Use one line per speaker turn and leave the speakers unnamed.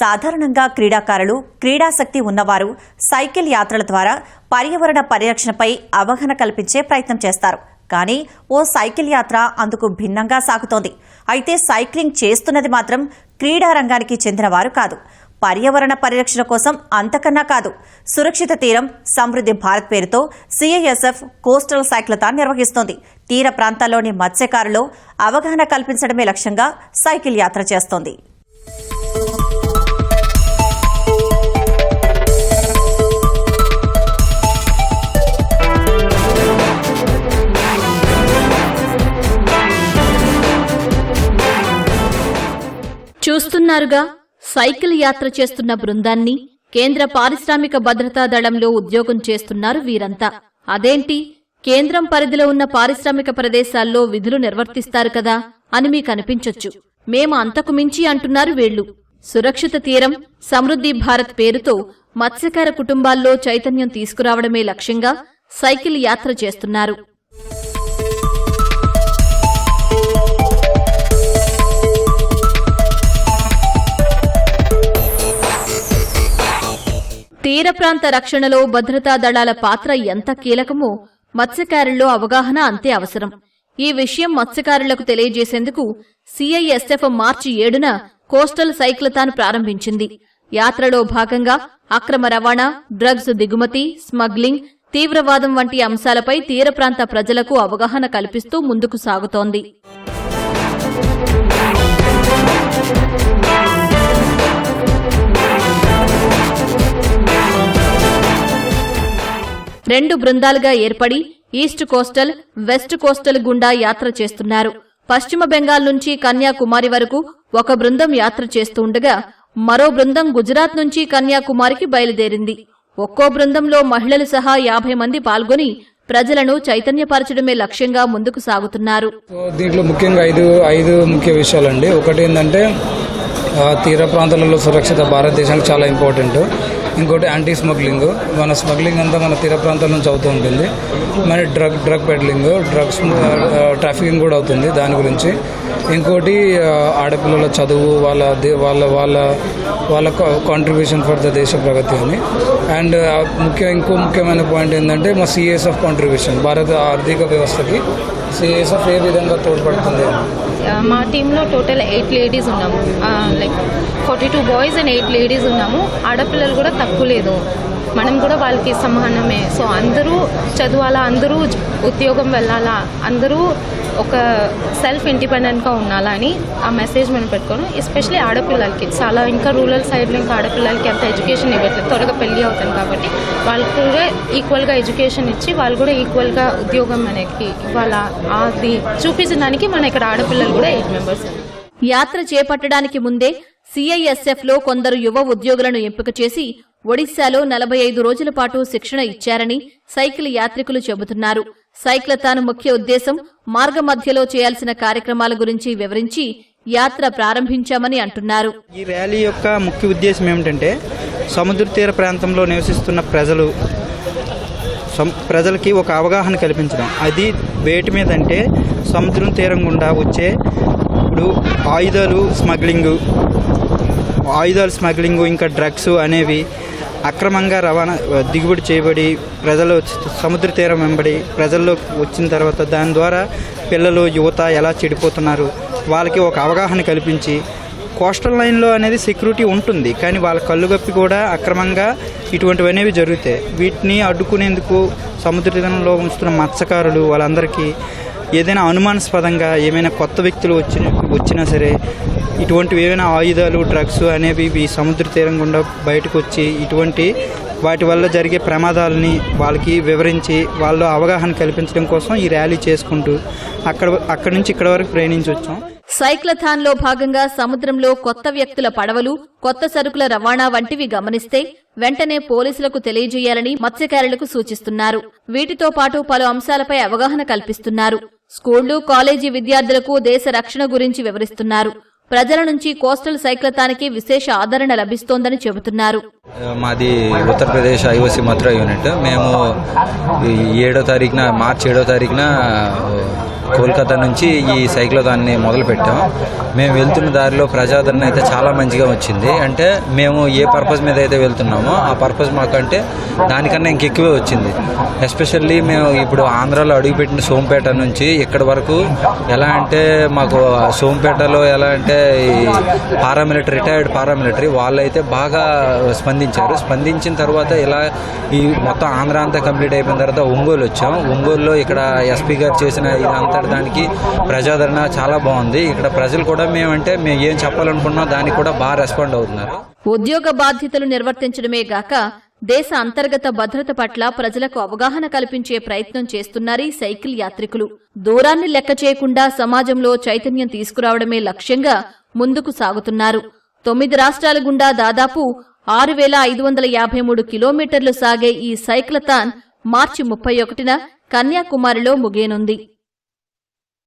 సాధారణంగా క్రీడాకారులు క్రీడాశక్తి ఉన్నవారు సైకిల్ యాత్రల ద్వారా పర్యావరణ పరిరక్షణపై అవగాహన కల్పించే ప్రయత్నం చేస్తారు. కానీ ఓ సైకిల్ యాత్ర అందుకు భిన్నంగా సాగుతోంది. అయితే సైక్లింగ్ చేస్తున్నది మాత్రం క్రీడా రంగానికి చెందినవారు కాదు. పర్యావరణ పరిరక్షణ కోసం అంతకన్నా కాదు. సురక్షిత తీరం సమృద్ధి భారత్ పేరుతో సిఐఎస్ఎఫ్ కోస్టల్ సైక్లథాన్ నిర్వహిస్తోంది. తీర ప్రాంతాల్లోని మత్స్యకారులు అవగాహన కల్పించడమే లక్ష్యంగా సైకిల్ యాత్ర చేస్తోంది.
వింటున్నారుగా సైకిల్ యాత్ర చేస్తున్న బృందాన్ని కేంద్ర పారిశ్రామిక భద్రతా దళంలో ఉద్యోగం చేస్తున్నారు వీరంతా. అదేంటి? కేంద్రం పరిధిలో ఉన్న పారిశ్రామిక ప్రదేశాల్లో విధులు నిర్వర్తిస్తారు కదా అని మీకనిపించొచ్చు మేము అంతకు మించి అంటున్నారు వీళ్ళు సురక్షిత తీరం సమృద్ధి భారత్ పేరుతో మత్స్యకార కుటుంబాల్లో చైతన్యం తీసుకురావడమే లక్ష్యంగా సైకిల్ యాత్ర చేస్తున్నారు. తీర ప్రాంత రక్షణలో భద్రతా దళాల పాత్ర ఎంత కీలకమో మత్స్యకారుల్లో అవగాహన అంతే అవసరం. ఈ విషయం మత్స్యకారులకు తెలియజేసేందుకు సిఐఎస్ఎఫ్ మార్చి ఏడున కోస్టల్ సైక్లతాన్ ప్రారంభించింది. యాత్రలో భాగంగా అక్రమ రవాణా డ్రగ్స్ దిగుమతి స్మగ్లింగ్ తీవ్రవాదం వంటి అంశాలపై తీర ప్రాంత ప్రజలకు అవగాహన కల్పిస్తూ ముందుకు సాగుతోంది. రెండు బృందాలుగా ఏర్పడి ఈస్ట్ కోస్టల్ వెస్ట్ కోస్టల్ గుండా యాత్ర చేస్తున్నారు. పశ్చిమ బెంగాల్ నుంచి కన్యాకుమారి వరకు ఒక బృందం యాత్ర చేస్తూ ఉండగా మరో బృందం గుజరాత్ నుంచి కన్యాకుమారికి బయలుదేరింది. ఒక్కో బృందంలో మహిళలు సహా యాభై మంది పాల్గొని ప్రజలను చైతన్యపరచడమే లక్ష్యంగా ముందుకు సాగుతున్నారు.
దీంట్లో ముఖ్యంగా ఐదు ఐదు ముఖ్య విషయాలండి. ఒకటి ఏంటంటే తీర ప్రాంతాలలో సురక్షిత భారతదేశానికి చాలా ఇంపార్టెంట్. ఇంకోటి యాంటీ స్మగ్లింగ్ మన స్మగ్లింగ్ అంతా మన తీర ప్రాంతాల నుంచి అవుతూ ఉంటుంది. మరి drug drug peddling drugs trafficking కూడా అవుతుంది దాని గురించి. ఇంకోటి ఆడపిల్లల చదువు వాళ్ళ వాళ్ళ వాళ్ళ వాళ్ళ కాంట్రిబ్యూషన్ ఫర్ ద దేశ ప్రగతి అని. అండ్ ముఖ్య ఇంకో ముఖ్యమైన పాయింట్ ఏంటంటే మా సిఎస్ఎఫ్ కాంట్రిబ్యూషన్ భారత ఆర్థిక వ్యవస్థకి సిఎస్ఎఫ్ ఏ విధంగా తోడ్పడుతుంది?
మా టీంలో టోటల్ ఎయిట్ లేడీస్ ఉన్నాము. Like forty two boys and eight ladies ఉన్నాము. ఆడపిల్లలు కూడా తక్కువ లేదు. మనం కూడా వాళ్ళకి సమానమే. సో అందరూ చదవాలా అందరూ ఉద్యోగం వెళ్ళాలా అందరూ ఒక సెల్ఫ్ ఇండిపెండెంట్గా ఉండాలా అని ఆ మెసేజ్ మనం పెట్టుకోను ఎస్పెషలీ ఆడపిల్లలకి. చాలా ఇంకా రూరల్ సైడ్లో ఇంకా ఆడపిల్లలకి అంత ఎడ్యుకేషన్ ఇవ్వట్లేదు. త్వరగా పెళ్ళి అవుతుంది కాబట్టి వాళ్ళకి కూడా ఈక్వల్గా ఎడ్యుకేషన్ ఇచ్చి వాళ్ళు కూడా ఈక్వల్గా ఉద్యోగం మనకి ఇవ్వాలా? అది చూపించడానికి మన ఇక్కడ ఆడపిల్లలు కూడా ఎయిట్ మెంబర్స్
యాత్ర చేపట్టడానికి ముందే సిఐఎస్ఎఫ్లో కొందరు యువ ఉద్యోగులను ఎంపిక చేసి ఒడిశాలో నలభై ఐదు రోజుల పాటు శిక్షణ ఇచ్చారని సైకిల్ యాత్రికులు చెబుతున్నారు. సైక్లథాన్ ముఖ్య ఉద్దేశం మార్గ మధ్యలో చేయాల్సిన కార్యక్రమాల గురించి వివరించి యాత్ర ప్రారంభించామని అంటున్నారు.
ఈ ర్యాలీ యొక్క ముఖ్య ఉద్దేశం ఏమిటంటే సముద్ర తీర ప్రాంతంలో నివసిస్తున్న ప్రజలు ప్రజలకి ఒక అవగాహన కల్పించడం. అది వేటి మీద అంటే సముద్రం తీరం గుండా వచ్చే ఇప్పుడు ఆయుధాలు స్మగ్లింగు ఆయుధాలు స్మగ్లింగు ఇంకా డ్రగ్స్ అనేవి అక్రమంగా రవాణా దిగుబడి చేయబడి ప్రజలు సముద్ర తీరం వెంబడి ప్రజల్లో వచ్చిన తర్వాత దాని ద్వారా పిల్లలు యువత ఎలా చెడిపోతున్నారు వాళ్ళకి ఒక అవగాహన కల్పించి కోస్టల్ లైన్లో అనేది సెక్యూరిటీ ఉంటుంది కానీ వాళ్ళ కళ్ళుగప్పి కూడా అక్రమంగా ఇటువంటివి అనేవి జరుగుతాయి. వీటిని అడ్డుకునేందుకు సముద్ర తీరంలో ఉంచుతున్న మత్స్యకారులు వాళ్ళందరికీ ఏదైనా అనుమానాస్పదంగా ఏమైనా కొత్త వ్యక్తులు వచ్చిన వచ్చినా సరే ఇటువంటివి ఏమైనా ఆయుధాలు డ్రగ్స్ అనేవి ఈ సముద్ర తీరం గుండా బయటకు వచ్చి ఇటువంటి వాటి వల్ల జరిగే ప్రమాదాలని వాళ్ళకి వివరించి వాళ్ళు అవగాహన కల్పించడం కోసం ఈ ర్యాలీ చేసుకుంటూ అక్కడ అక్కడి నుంచి ఇక్కడ వరకు ప్రయాణించి వచ్చాం.
సైక్లథాన్లో భాగంగా సముద్రంలో కొత్త వ్యక్తుల పడవలు కొత్త సరుకుల రవాణా వంటివి గమనిస్తే వెంటనే పోలీసులకు తెలియజేయాలని మత్స్యకారులకు సూచిస్తున్నారు. వీటితో పాటు పలు అంశాలపై అవగాహన కల్పిస్తున్నారు. స్కూళ్ళు కాలేజీ విద్యార్థులకు దేశ రక్షణ గురించి వివరిస్తున్నారు. ప్రజల నుంచి కోస్టల్ సైక్లతానికి విశేష ఆదరణ లభిస్తోందని చెబుతున్నారు.
మాది ఉత్తరప్రదేశ్ ఐఓసి మథురా యూనిట్. మేము ఏడో తారీఖున మార్చి ఏడో తారీఖున కోల్కతా నుంచి ఈ సైక్లోథాన్ని మొదలుపెట్టాం. మేము వెళ్తున్న దారిలో ప్రజాదరణ అయితే చాలా మంచిగా వచ్చింది. అంటే మేము ఏ పర్పస్ మీద అయితే వెళ్తున్నామో ఆ పర్పస్ మాకంటే దానికన్నా ఇంకెక్కువే వచ్చింది. ఎస్పెషల్లీ మేము ఇప్పుడు ఆంధ్రాలో అడుగుపెట్టిన సోంపేట నుంచి ఇక్కడ వరకు ఎలా అంటే మాకు సోంపేటలో ఎలా అంటే ఈ పారామిలిటరీ రిటైర్డ్ పారామిలిటరీ వాళ్ళైతే బాగా స్పందించారు. స్పందించిన తర్వాత ఇలా ఈ మొత్తం ఆంధ్ర అంతా కంప్లీట్ అయిపోయిన తర్వాత ఒంగోలు వచ్చాం. ఒంగోలులో ఇక్కడ ఎస్పీ గారు చేసిన ఇదంతా మాట్లాడడానికి ప్రజాదరణ చాలా బాగుంది. ఇక్కడ ప్రజలు కూడా మేమంటే మేము ఏం చెప్పాలనుకున్నా దానికి కూడా బాగా రెస్పాండ్ అవుతున్నారు.
ఉద్యోగ బాధ్యతలు నిర్వర్తించడమే గాక దేశ అంతర్గత భద్రత పట్ల ప్రజలకు అవగాహన కల్పించే ప్రయత్నం చేస్తున్నారు ఈ సైకిల్ యాత్రికులు. దూరాన్ని లెక్క చేయకుండా సమాజంలో చైతన్యం తీసుకురావడమే లక్ష్యంగా ముందుకు సాగుతున్నారు. తొమ్మిది రాష్ట్రాల గుండా దాదాపు ఆరు వేల ఐదు వందల యాభై మూడు కిలోమీటర్లు సాగే ఈ సైక్లథాన్ మార్చి ముప్పై ఒకటిన కన్యాకుమారిలో ముగియనుంది.